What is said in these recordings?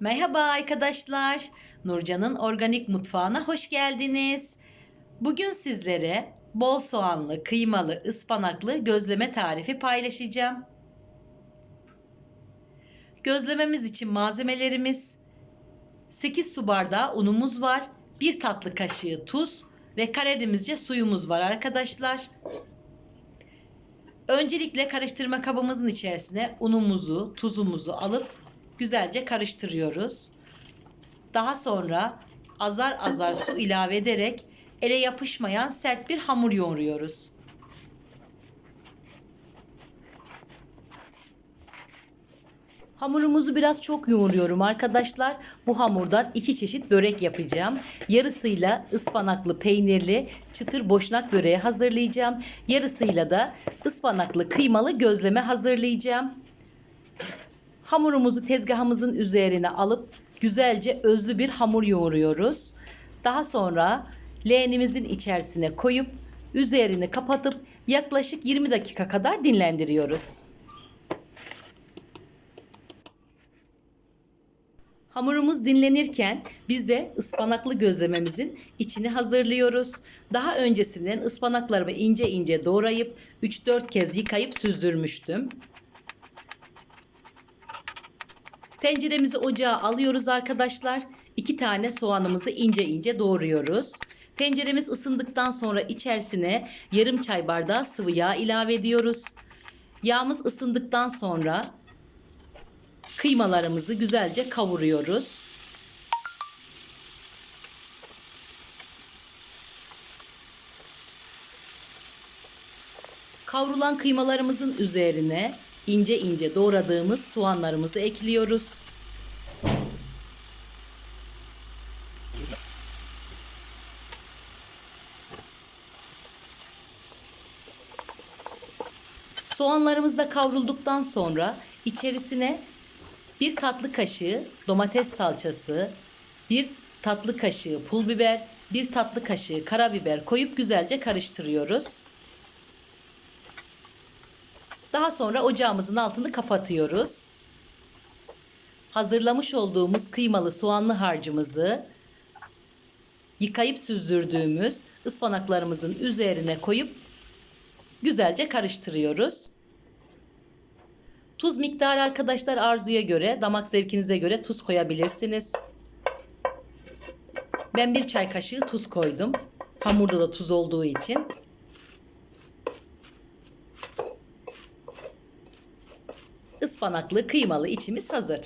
Merhaba arkadaşlar. Nurcan'ın organik mutfağına hoş geldiniz. Bugün sizlere bol soğanlı, kıymalı, ıspanaklı gözleme tarifi paylaşacağım. Gözlememiz için malzemelerimiz 8 su bardağı unumuz var, 1 tatlı kaşığı tuz ve karerimizce suyumuz var arkadaşlar. Öncelikle karıştırma kabımızın içerisine unumuzu, tuzumuzu alıp güzelce karıştırıyoruz. Daha sonra azar azar su ilave ederek ele yapışmayan sert bir hamur yoğuruyoruz. Hamurumuzu biraz çok yoğuruyorum arkadaşlar. Bu hamurdan iki çeşit börek yapacağım. Yarısıyla ıspanaklı peynirli çıtır boşnak böreği hazırlayacağım. Yarısıyla da ıspanaklı kıymalı gözleme hazırlayacağım. Hamurumuzu tezgahımızın üzerine alıp güzelce özlü bir hamur yoğuruyoruz. Daha sonra leğenimizin içerisine koyup üzerini kapatıp yaklaşık 20 dakika kadar dinlendiriyoruz. Hamurumuz dinlenirken biz de ıspanaklı gözlememizin içini hazırlıyoruz. Daha öncesinden ıspanaklarımı ince ince doğrayıp 3-4 kez yıkayıp süzdürmüştüm. Tenceremizi ocağa alıyoruz arkadaşlar. İki tane soğanımızı ince ince doğruyoruz. Tenceremiz ısındıktan sonra içerisine yarım çay bardağı sıvı yağ ilave ediyoruz. Yağımız ısındıktan sonra kıymalarımızı güzelce kavuruyoruz. Kavrulan kıymalarımızın üzerine ince ince doğradığımız soğanlarımızı ekliyoruz. Soğanlarımız da kavrulduktan sonra içerisine bir tatlı kaşığı domates salçası, bir tatlı kaşığı pul biber, bir tatlı kaşığı karabiber koyup güzelce karıştırıyoruz. Daha sonra ocağımızın altını kapatıyoruz. Hazırlamış olduğumuz kıymalı soğanlı harcımızı yıkayıp süzdürdüğümüz ıspanaklarımızın üzerine koyup güzelce karıştırıyoruz. Tuz miktarı arkadaşlar arzuya göre, damak zevkinize göre tuz koyabilirsiniz. Ben bir çay kaşığı tuz koydum. Hamurda da tuz olduğu için. Ispanaklı kıymalı içimiz hazır.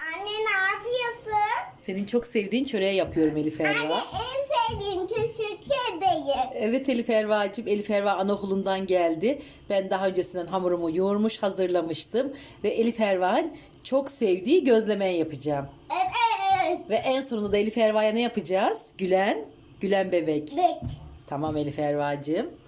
Anne ne yapıyorsun? Senin çok sevdiğin çöreği yapıyorum Elif Anne Erva. en sevdiğim teşekkür ederim. Evet Elif Erva'cığım. Elif Erva anaokulundan geldi. Ben daha öncesinden hamurumu yoğurmuş hazırlamıştım. Ve Elif Erva'nın çok sevdiği gözlemeyi yapacağım. Evet. Ve en sonunda da Elif Erva'ya ne yapacağız? Gülen, Gülen bebek. Bek. Tamam Elif Erva'cığım.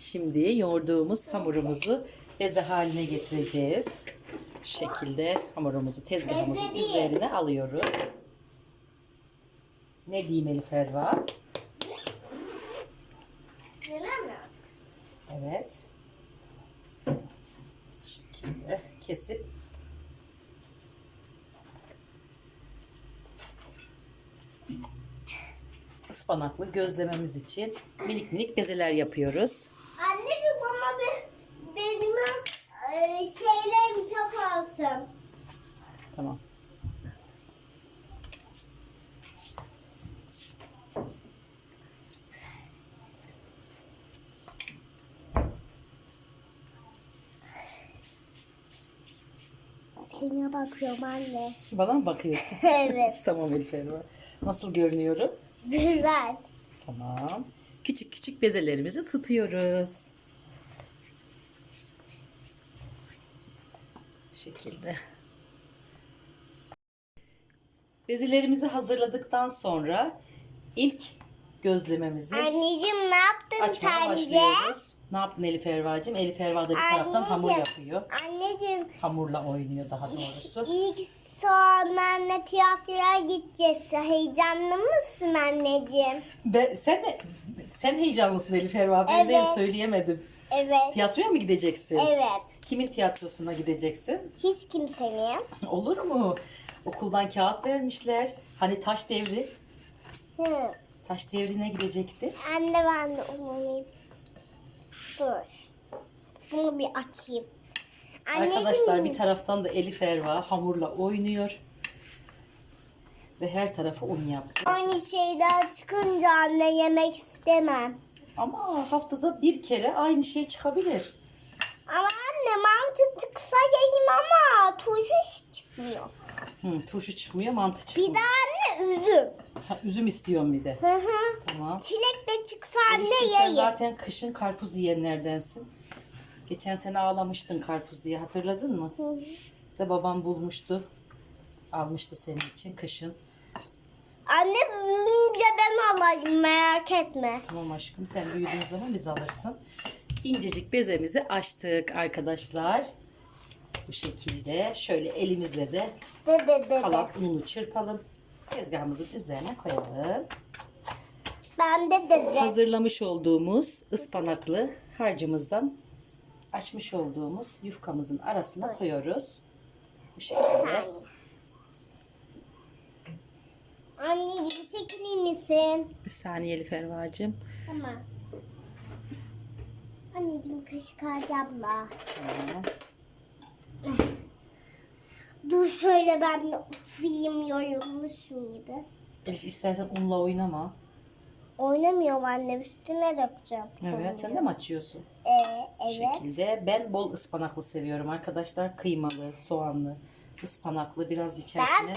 Şimdi yoğurduğumuz hamurumuzu beze haline getireceğiz. Şu şekilde hamurumuzu tezgahımızın üzerine alıyoruz. Ne diyeyim Elif Erva? Evet. Şu şekilde kesip ıspanaklı gözlememiz için minik minik bezeler yapıyoruz. Anneciğim ama be, benim e, şeylerim çok olsun. Tamam. Sana bakıyorum anne. Bana mı bakıyorsun? evet. tamam Elif Erva. Nasıl görünüyorum? Güzel. Tamam. Küçük küçük bezelerimizi tutuyoruz. Bu şekilde. Bezelerimizi hazırladıktan sonra ilk gözlememizi Anneciğim ne yaptın açmaya sence? başlıyoruz. Ne yaptın Elif Erva'cığım? Elif Erva da bir taraftan hamur Anneciğim. yapıyor. Anneciğim Hamurla oynuyor daha doğrusu. ilk sonra tiyatroya gideceğiz. Heyecanlı mısın anneciğim? Ben, sen mi? Sen heyecanlısın Elif Erva. Ben de Evet. söyleyemedim. Evet. Tiyatroya mı gideceksin? Evet. Kimin tiyatrosuna gideceksin? Hiç kimsenin. Olur mu? Okuldan kağıt vermişler. Hani taş devri. Hı. Taş devrine gidecekti. Anne ben de umarım. Dur. Bunu bir açayım. Arkadaşlar bir taraftan da Elif Erva hamurla oynuyor. Ve her tarafı un yaptı. Aynı şeyler çıkınca anne yemek istemem. Ama haftada bir kere aynı şey çıkabilir. Ama anne mantı çıksa yiyeyim ama turşu çıkmıyor. Hı, turşu çıkmıyor, mantı Bir çıkmıyor. de anne üzüm. Ha, üzüm istiyorum bir de. Hı hı. Tamam. Çilek de çıksa anne Elifciğim, sen yiyeyim. zaten kışın karpuz yiyenlerdensin. Geçen sene ağlamıştın karpuz diye hatırladın mı? Hı hı. De babam bulmuştu. Almıştı senin için kışın. Anne büyüyünce ben alayım merak etme. Tamam aşkım sen büyüdüğün zaman biz alırsın. İncecik bezemizi açtık arkadaşlar. Bu şekilde şöyle elimizle de De de de kalan ununu çırpalım. Tezgahımızın üzerine koyalım. Ben de de de. Hazırlamış olduğumuz ıspanaklı harcımızdan açmış olduğumuz yufkamızın arasına koyuyoruz. Bu şekilde. Anneciğim çekilir misin? Bir saniye Elif Erva'cığım. Tamam. Anneciğim kaşık alacağım da. Tamam. Dur şöyle ben de oturayım yorulmuşum gibi. Elif istersen unla oynama. Oynamıyorum anne üstüne dökeceğim. Evet sen de mi açıyorsun? Ee, Bu evet. şekilde. Ben bol ıspanaklı seviyorum arkadaşlar. Kıymalı, soğanlı, ıspanaklı. Biraz içerisine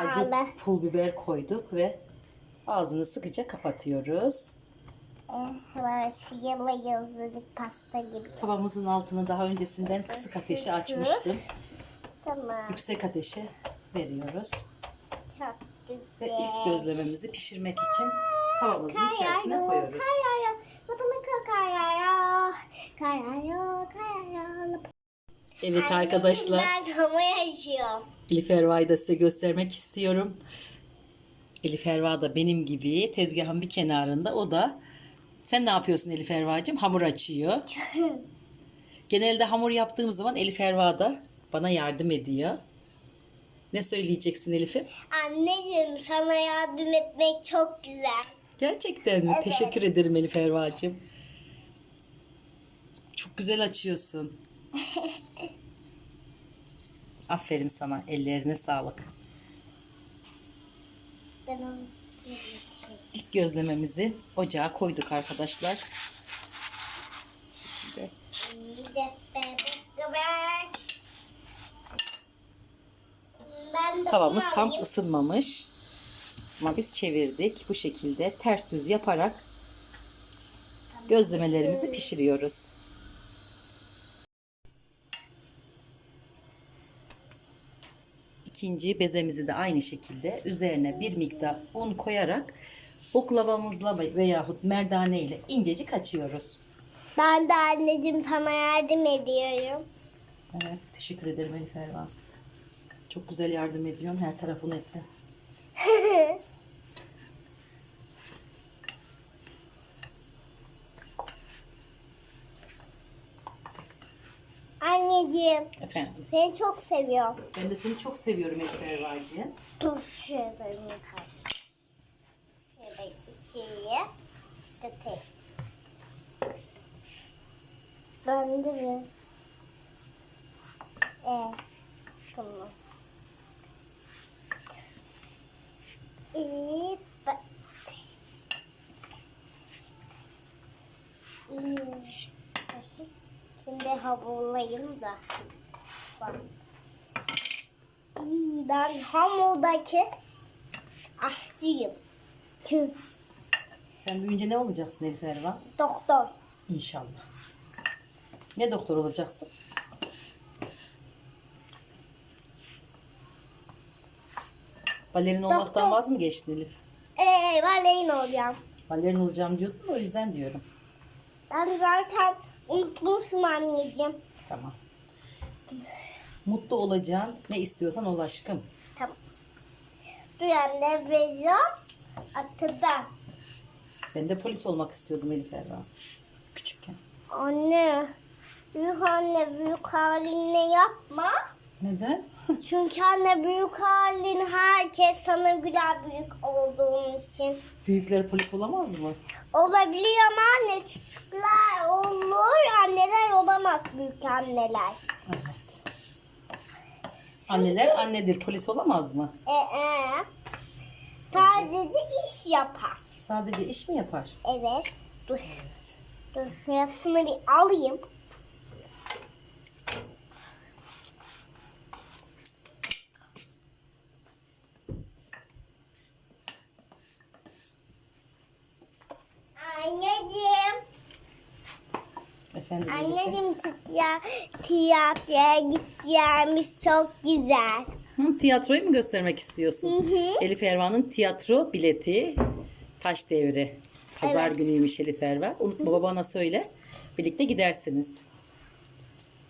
Ben acı pul biber koyduk ve ağzını sıkıca kapatıyoruz. Şu yılı yıldızlık pasta gibi. Tavamızın altını daha öncesinden kısık ateşe açmıştım. Tamam. Yüksek ateşe veriyoruz. Çok Ve güzel. ilk gözlememizi pişirmek için tavamızın içerisine koyuyoruz. Kayaya, lapalık kayaya, kayaya, kayaya. Evet arkadaşlar Ben hamur açıyorum. Elif Erva'yı da size göstermek istiyorum. Elif Erva da benim gibi tezgahın bir kenarında. O da sen ne yapıyorsun Elif Erva'cığım? Hamur açıyor. Genelde hamur yaptığım zaman Elif Erva da bana yardım ediyor. Ne söyleyeceksin Elif'im? Anneciğim sana yardım etmek çok güzel. Gerçekten mi? Evet. Teşekkür ederim Elif Erva'cığım. Çok güzel açıyorsun. Aferin sana. Ellerine sağlık. Ben onu. İlk gözlememizi ocağa koyduk arkadaşlar. Şimdi Tavamız tam ısınmamış. Ama biz çevirdik. Bu şekilde ters düz yaparak gözlemelerimizi pişiriyoruz. İkinci bezemizi de aynı şekilde üzerine bir miktar un koyarak oklavamızla veyahut merdane ile incecik açıyoruz. Ben de anneciğim sana yardım ediyorum. Evet, teşekkür ederim Elif Ervan. Çok güzel yardım ediyorsun. Her tarafını ettin. Anneciğim Efendim. seni çok seviyorum. Ben de seni çok seviyorum Elif Erva'cığım. Dur şöyle yıkayım. Şöyle içeriye dökeyim. Ben de bir. Evet. Tamam. İyi. bak. İyi. Şimdi hamurlayayım da. Bak. Ben hamurdaki aşçıyım. Sen büyüyünce ne olacaksın Elif Ervan? Doktor. İnşallah. Ne doktor olacaksın? Balerin olmaktan Doktor. vaz mı geçtin Elif? Ee, balerin olacağım. Balerin olacağım diyordun o yüzden diyorum. Ben zaten unutmuşum anneciğim. Tamam. Mutlu olacaksın. Ne istiyorsan ol aşkım. Tamam. Bir anne vereceğim. Atıdan. Ben de polis olmak istiyordum Elif Ervan. Küçükken. Anne. Büyük anne büyük halinle yapma. Neden? Çünkü anne büyük halin herkes sana güler büyük olduğun için. Büyükler polis olamaz mı? Olabiliyor ama anne küçükler olur. Anneler olamaz büyük anneler. Evet. Anneler annedir. Polis olamaz mı? Ee, sadece iş yapar. Sadece iş mi yapar? Evet. Dur. Dur şurasını bir alayım. Anneciğim. Elif'e? Anneciğim tiya, tiyatroya gideceğimiz çok güzel. Hı, tiyatroyu mu göstermek istiyorsun? Hı hı. Elif Ervan'ın tiyatro bileti Taş Devri. Pazar Evet. günüymüş Elif Ervan. Unutma babana söyle. Birlikte gidersiniz.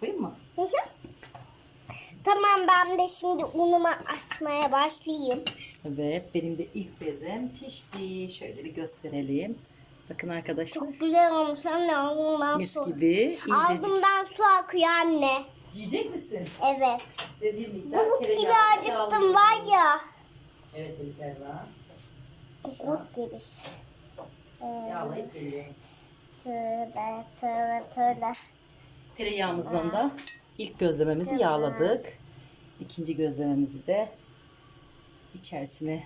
Koyayım mı? Hı hı. Tamam ben de şimdi unumu açmaya başlayayım. Evet benim de ilk bezem pişti. Şöyle bir gösterelim. Bakın arkadaşlar. Çok güzel olmuş anne ağzımdan Mis su. gibi incecik. Ağzımdan su akıyor anne. Yiyecek misin? Evet. Ve bir miktar Bulut gibi tereyağı acıktım var ya. Evet Elif Ervan. Bulut gibi. Ee, Yağlayıp geliyorum. Tövbe tövbe tövbe. Tereyağımızdan da ilk gözlememizi yağladık. İkinci gözlememizi de içerisine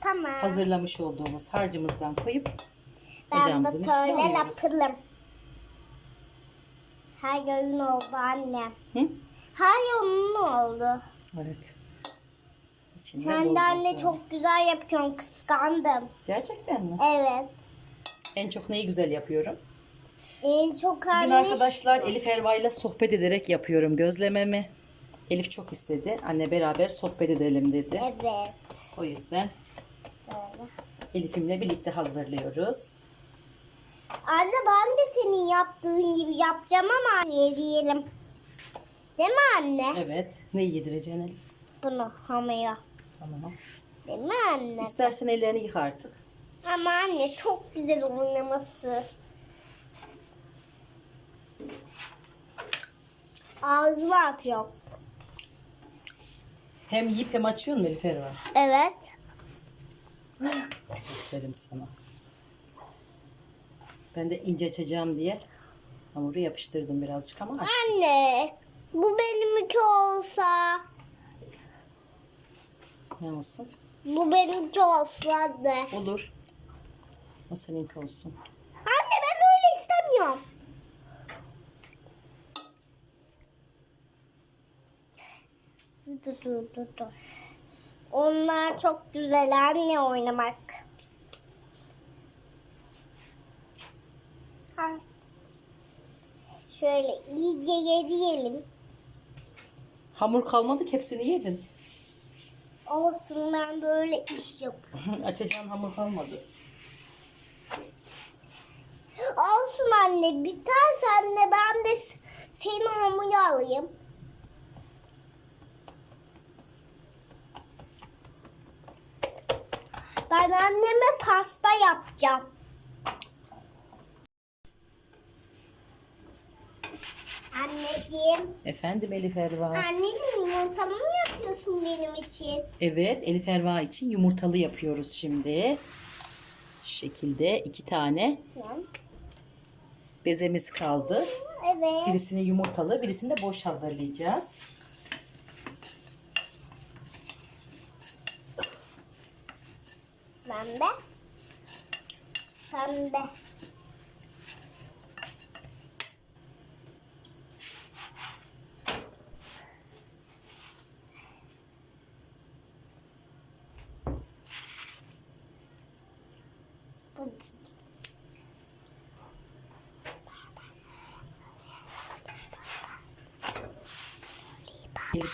Tamam. hazırlamış olduğumuz harcımızdan koyup Ben de ocağımızın üstüne böyle alıyoruz. yapalım. Her yönün oldu anne. Hı? Her yönün oldu. Evet. İçinde Sen bol de anne bol- çok güzel yapıyorsun. Kıskandım. Gerçekten mi? Evet. En çok neyi güzel yapıyorum? En çok Bugün anne. arkadaşlar Elif Erva ile sohbet ederek yapıyorum gözlememi. Elif çok istedi. Anne beraber sohbet edelim dedi. Evet. O yüzden Böyle. Elif'imle birlikte hazırlıyoruz. Anne ben de senin yaptığın gibi yapacağım ama ne diyelim. Değil mi anne? Evet. Neyi yedireceksin Elif? Bunu hamaya. Tamam. Değil mi anne? İstersen ellerini yıka artık. Ama anne çok güzel oynaması. Ağzıma atıyor. Hem yiyip hem açıyor mu Elif Erva? Evet. Aferin sana. Ben de ince açacağım diye hamuru yapıştırdım birazcık ama aç. Anne bu benimki olsa. Ne olsun? Bu benimki olsa anne. Olur. O seninki olsun. Anne ben öyle istemiyorum. Dur dur dur dur. Onlar çok güzel anne oynamak. Ha. Şöyle iyice yediyelim. Hamur kalmadı ki hepsini yedin. Olsun ben böyle iş yapıyorum. Açacağın hamur kalmadı. Olsun anne biterse anne ben de senin hamuru alayım. Ben anneme pasta yapacağım. Anneciğim. Efendim Elif Erva. Anneciğim yumurtamı mı yapıyorsun benim için? Evet Elif Erva için yumurtalı yapıyoruz şimdi. Şu şekilde iki tane bezemiz kaldı. Evet. Birisini yumurtalı, birisini de boş hazırlayacağız. Pembe. Pembe.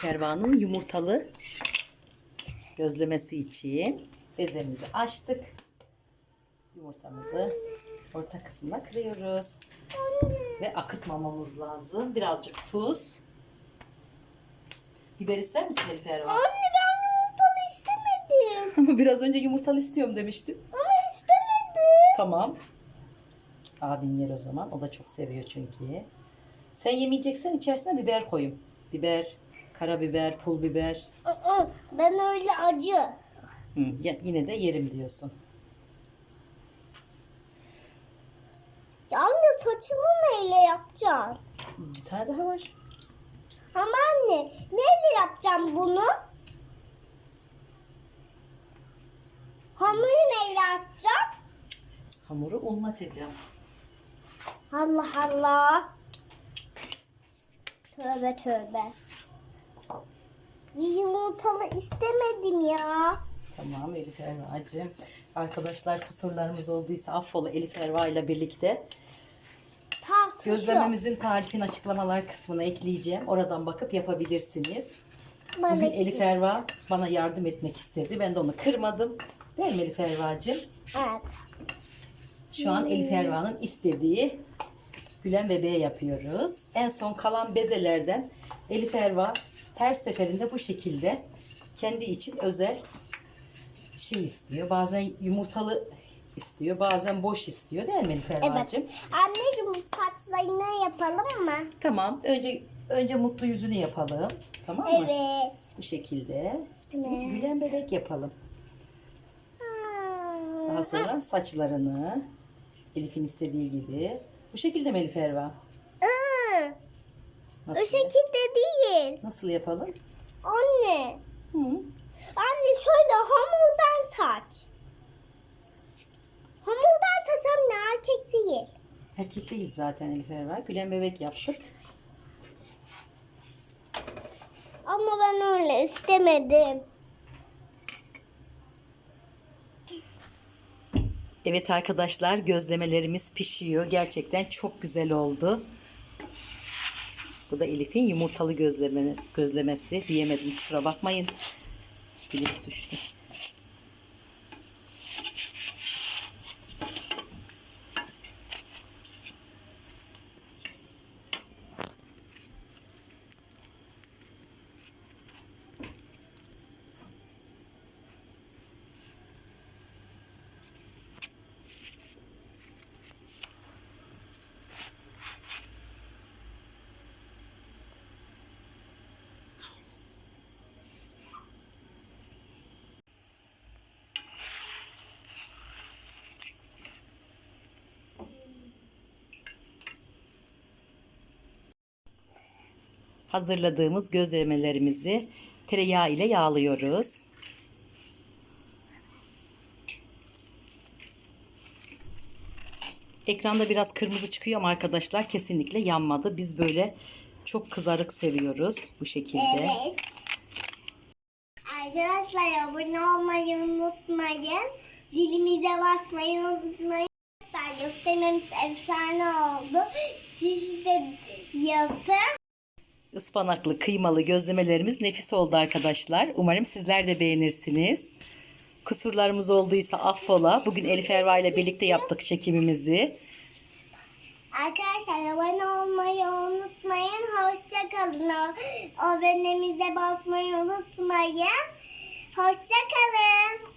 Elif Erva'nın yumurtalı gözlemesi için bezemizi açtık. Yumurtamızı orta kısmına kırıyoruz. Ve akıtmamamız lazım. Birazcık tuz. Biber ister misin Elif Erva? Anne ben yumurtalı istemedim. Ama biraz önce yumurtalı istiyorum demiştin. Ama istemedim. Tamam. Abin yer o zaman. O da çok seviyor çünkü. Sen yemeyeceksen içerisine biber koyayım. Biber, karabiber, pul biber. Aa, Ben öyle acı. Hı, yine de yerim diyorsun. Ya anne saçımı neyle yapacaksın? Bir tane daha var. Ama anne neyle yapacağım bunu? Hamuru neyle açacağım? Hamuru un açacağım. Allah Allah. Tövbe tövbe. Yumurtalı istemedim ya. Tamam Elif Erva'cığım. Arkadaşlar kusurlarımız olduysa affola Elif Erva ile birlikte Tartışıyor. gözlememizin tarifin açıklamalar kısmına ekleyeceğim. Oradan bakıp yapabilirsiniz. Bana Bugün Elif Erva bana yardım etmek istedi. Ben de onu kırmadım. Değil mi Elif Erva'cığım? Evet. Şu an Elif Erva'nın istediği Gülen bebeğe yapıyoruz. En son kalan bezelerden Elif Erva ters seferinde bu şekilde kendi için özel şey istiyor. Bazen yumurtalı istiyor, bazen boş istiyor değil mi Elif Erva'cığım? Evet. Anneciğim saçlarını yapalım mı? Tamam. Önce önce mutlu yüzünü yapalım. Tamam mı? Evet. Bu şekilde. Evet. Gülen bebek yapalım. Ha. Daha sonra saçlarını Elif'in istediği gibi. Bu şekilde mi Elif Erva? Iı, O Nasıl, şekilde değil. nasıl yapalım? Anne. Hı. Anne şöyle hamurdan saç. Hamurdan saç anne erkek değil. Erkek değil zaten Elif Erva. Gülen bebek yaptık. Ama ben öyle istemedim. Evet arkadaşlar gözlemelerimiz pişiyor. Gerçekten çok güzel oldu. Bu da Elif'in yumurtalı gözleme, gözlemesi. Diyemedim kusura bakmayın. Dilim suçtu. Hazırladığımız gözlemelerimizi tereyağı ile yağlıyoruz. Ekranda biraz kırmızı çıkıyor ama arkadaşlar kesinlikle yanmadı. Biz böyle çok kızarık seviyoruz bu şekilde. Evet. Arkadaşlar abone olmayı unutmayın. Dilimize basmayı unutmayın. Göstermemiz efsane oldu. Siz de yapın. Ispanaklı kıymalı gözlemelerimiz nefis oldu arkadaşlar. Umarım sizler de beğenirsiniz. Kusurlarımız olduysa affola. Bugün Elif Erva ile birlikte yaptık çekimimizi. Arkadaşlar abone olmayı unutmayın. Hoşçakalın. Abonemize basmayı unutmayın. Hoşçakalın.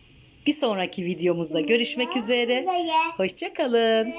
Bir sonraki videomuzda görüşmek üzere. Hoşçakalın.